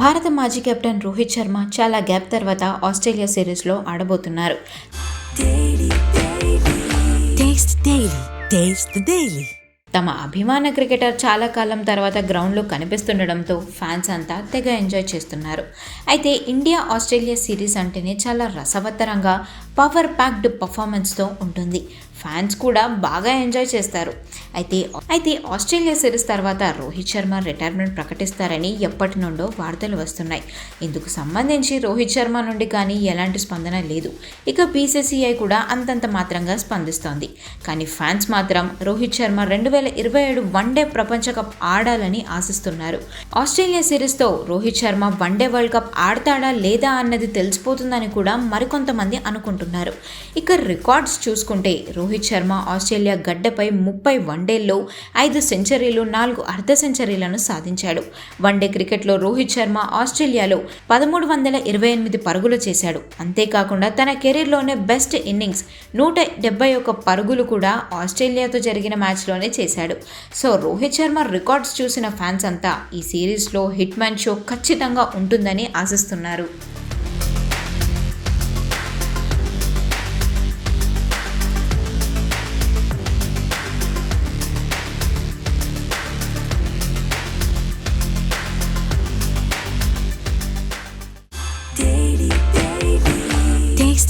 భారత మాజీ కెప్టెన్ రోహిత్ శర్మ చాలా గ్యాప్ తర్వాత ఆస్ట్రేలియా సిరీస్లో ఆడబోతున్నారు. తమ అభిమాన క్రికెటర్ చాలా కాలం తర్వాత గ్రౌండ్లో కనిపిస్తుండడంతో ఫ్యాన్స్ అంతా తెగ ఎంజాయ్ చేస్తున్నారు. అయితే ఇండియా ఆస్ట్రేలియా సిరీస్ అంటేనే చాలా రసవత్తరంగా పవర్ ప్యాక్డ్ పర్ఫార్మెన్స్తో ఉంటుంది. ఫ్యాన్స్ కూడా బాగా ఎంజాయ్ చేస్తారు. అయితే అయితే ఆస్ట్రేలియా సిరీస్ తర్వాత రోహిత్ శర్మ రిటైర్మెంట్ ప్రకటిస్తారని ఎప్పటి నుండో వార్తలు వస్తున్నాయి. ఇందుకు సంబంధించి రోహిత్ శర్మ నుండి కానీ ఎలాంటి స్పందన లేదు. ఇక బీసీసీఐ కూడా అంతంత మాత్రంగా స్పందిస్తోంది. కానీ ఫ్యాన్స్ మాత్రం రోహిత్ శర్మ రెండు వేల ఇరవై ఏడు వన్డే ప్రపంచ కప్ ఆడాలని ఆశిస్తున్నారు. Australia సిరీస్తో Rohit Sharma one day world cup ఆడతాడా లేదా అన్నది తెలిసిపోతుందని కూడా మరికొంతమంది అనుకుంటున్నారు. ఇక రికార్డ్స్ చూసుకుంటే రోహిత్ శర్మ ఆస్ట్రేలియా గడ్డపై ముప్పై వన్ వన్డేల్లో ఐదు సెంచరీలు నాలుగు అర్ధ సెంచరీలను సాధించాడు. వన్డే క్రికెట్లో రోహిత్ శర్మ ఆస్ట్రేలియాలో పదమూడు వందల ఇరవై ఎనిమిది పరుగులు చేశాడు. అంతేకాకుండా తన కెరీర్లోనే బెస్ట్ ఇన్నింగ్స్ నూట డెబ్బై ఒక్క పరుగులు కూడా ఆస్ట్రేలియాతో జరిగిన మ్యాచ్లోనే చేశాడు. సో రోహిత్ శర్మ రికార్డ్స్ చూసిన ఫ్యాన్స్ అంతా ఈ సిరీస్లో హిట్ మ్యాన్ షో ఖచ్చితంగా ఉంటుందని ఆశిస్తున్నారు.